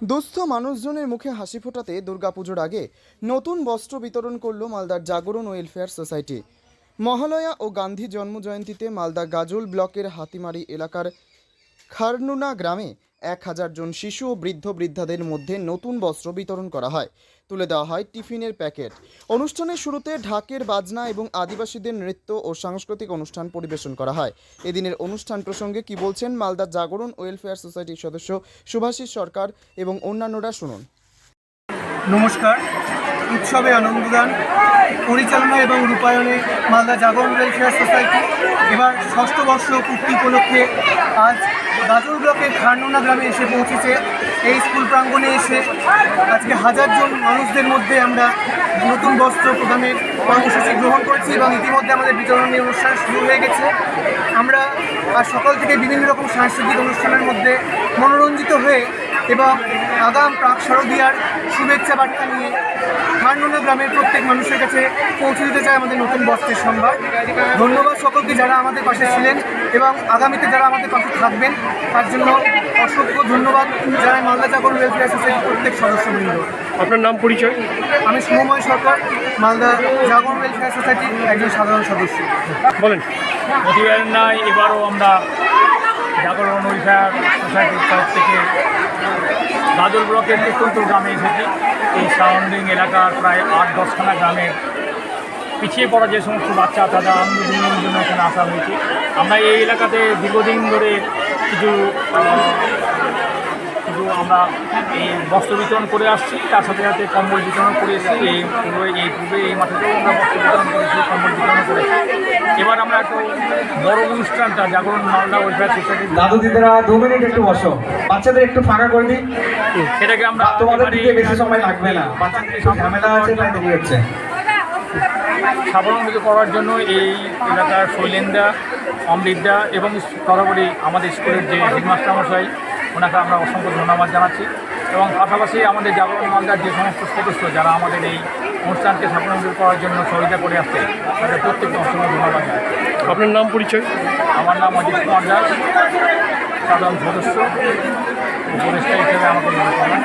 দুস্থ মানুষজনের মুখে হাসি ফোটাতে দুর্গাপুজোর আগে নতুন বস্ত্র বিতরণ করল মালদার জাগরণ ওয়েলফেয়ার সোসাইটি মহালয়া ও গান্ধী জন্মজয়ন্তীতে মালদা গাজল ব্লকের হাতিমারি এলাকার খারনুনা গ্রামে এক হাজার জন শিশু ও বৃদ্ধ বৃদ্ধাদের মধ্যে নতুন বস্ত্র বিতরণ করা হয়। তুলে দেওয়া হয় টিফিনের প্যাকেট। অনুষ্ঠানের শুরুতে ঢাকের বাজনা এবং আদিবাসীদের নৃত্য ও সাংস্কৃতিক অনুষ্ঠান পরিবেশন করা হয়। এদিনের অনুষ্ঠান প্রসঙ্গে কি বলছেন মালদা জাগরণ ওয়েলফেয়ার সোসাইটির সদস্য সুভাষিস সরকার এবং অন্যান্যরা শুনুন। নমস্কার। উৎসবে আনন্দদান। পরিচালনা এবং রূপায়ণে মালদা জাগরণ ওয়েলফেয়ার সোসাইটি এবার ষষ্ঠ বর্ষ পূর্তি উপলক্ষে আজ গাজল ব্লকের খারনোনা গ্রামে এসে পৌঁছেছে। এই স্কুল প্রাঙ্গণে এসে আজকে হাজারজন মানুষদের মধ্যে আমরা নতুন বস্ত্র প্রদানের কর্মসূচি গ্রহণ করেছি এবং ইতিমধ্যে আমাদের বিতরণী অনুষ্ঠান শুরু হয়ে গেছে। আমরা আজ সকাল থেকে বিভিন্ন রকম সাংস্কৃতিক অনুষ্ঠানের মধ্যে মনোরঞ্জিত হয়ে এবং আগাম প্রাক শারদীয়ার শুভেচ্ছা বার্তা নিয়ে খারনুনা গ্রামের প্রত্যেক মানুষের কাছে পৌঁছে দিতে চাই আমাদের নতুন বস্ত্রের সম্ভার। ধন্যবাদ সকলকে যারা আমাদের পাশে ছিলেন এবং আগামীতে যারা আমাদের পাশে থাকবেন তার জন্য অসংখ্য ধন্যবাদ। যারা মালদা জাগরণ ওয়েলফেয়ার সোসাইটির প্রত্যেক সদস্যবৃন্দ। আপনার নাম পরিচয়? আমি শুভময় সরকার মালদা জাগর ওয়েলফেয়ার সোসাইটির একজন সাধারণ সদস্য। বলেন। প্রতিবার নয় এবারও আমরা জাগরণ ওয়েলফেয়ার সোসাইটির তরফ থেকে গাজল ব্লকের প্রত্যন্ত গ্রামে এসেছি। এই সারাউন্ডিং এলাকার প্রায় আট দশখানা গ্রামের পিছিয়ে পড়া যে সমস্ত বাচ্চা, তাদের আনন্দ বিনোদনের জন্য এখানে আসা হয়েছে। আমরা এই এলাকাতে দীর্ঘদিন ধরে কিছু কিছু আমরা এই বস্ত্র বিতরণ করে আসছি। তার সাথে সাথে কম্বল বিতরণ করে এসেছি। এই পূর্বে এই পূর্বে এই মাঠেতেও আমরা বস্ত্র বিতরণ করেছি, কম্বল বিতরণ করেছি। এবার আমরা একটু বড় অনুষ্ঠানটা জাগরণ মালদা ওয়েলফেয়ার সোসাইটির দাদু দিদিরা দু মিনিট একটু বসো। বাচ্চাদের একটু ফাঁকা করে দিই। সেটাকে আমরা তোমাদের দিকে বেশি সময় লাগবে না। বাচ্চাদের একটু ঝামেলা আছে তাই দেরি হচ্ছে। সাবলম্বিত করার জন্য এই এলাকার শৈলেন্দা অমৃতদা এবং তথাপরি আমাদের স্কুলের যে হেডমাস্টার মশাই ওনাকে আমরা অসংখ্য ধন্যবাদ জানাচ্ছি। এবং পাশাপাশি আমাদের জাগরণ মালদার যে সমস্ত সদস্য যারা আমাদের এই অনুষ্ঠানকে সাফল্য করার জন্য সহযোগিতা করে আসছে তাদের প্রত্যেককে অসংখ্য ধন্যবাদ। আপনার নাম পরিচয়? আমার নাম অজিত কুমার দাস সাধারণ সদস্য উপদেষ্টা হিসেবে আমাকে মনে করেন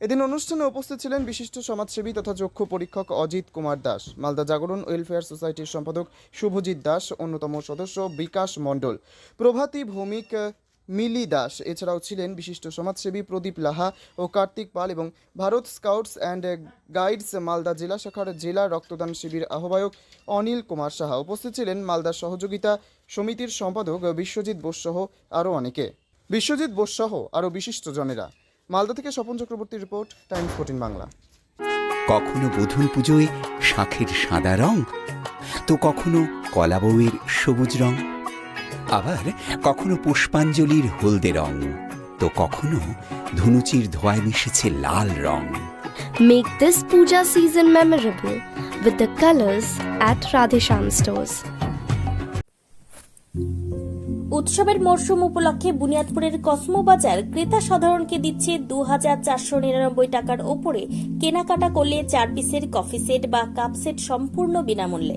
এদিন অনুষ্ঠানে উপস্থিত ছিলেন বিশিষ্ট সমাজসেবী তথা চক্ষু পরীক্ষক অজিত কুমার দাস মালদা জাগরণ ওয়েলফেয়ার সোসাইটির সম্পাদক শুভজিৎ দাস অন্যতম সদস্য বিকাশ মণ্ডল। প্রভাতী ভৌমিক মিলি দাস। এছাড়াও ছিলেন বিশিষ্ট সমাজসেবী প্রদীপ লাহা ও কার্তিক পাল এবং Bharat scouts and guides Malda জেলা শাখার জেলা রক্তদান শিবির আহ্বায়ক অনিল কুমার সাহা। উপস্থিত ছিলেন মালদার সহযোগিতা সমিতির সম্পাদক বিশ্বজিৎ বোস সহ আরও অনেকে। বিশ্বজিৎ বোস সহ আরও বিশিষ্টজনেরা মালদা থেকে স্বপন চক্রবর্তীর রিপোর্ট টাইম ফোর্টিন বাংলা। কখনো বুধন পুজোয় শাখের সাদা রং? তো কখনো কলা বউয়ের সবুজ রং? আবার কখনো পুষ্পাঞ্জলির হলদে রং তো কখনো ধুনুচির ধোয়ায় মিশেছে লাল রং Make this puja season memorable with the colors at Radhesham stores. উৎসবের মরশুম উপলক্ষে বুনিয়াদপুরের কসমো বাজার ক্রেতা সাধারণকে দিচ্ছে দু হাজার চারশো নিরানব্বই টাকার ওপরে কেনাকাটা করলে চার পিসের কফি সেট বা কাপ সেট সম্পূর্ণ বিনামূল্যে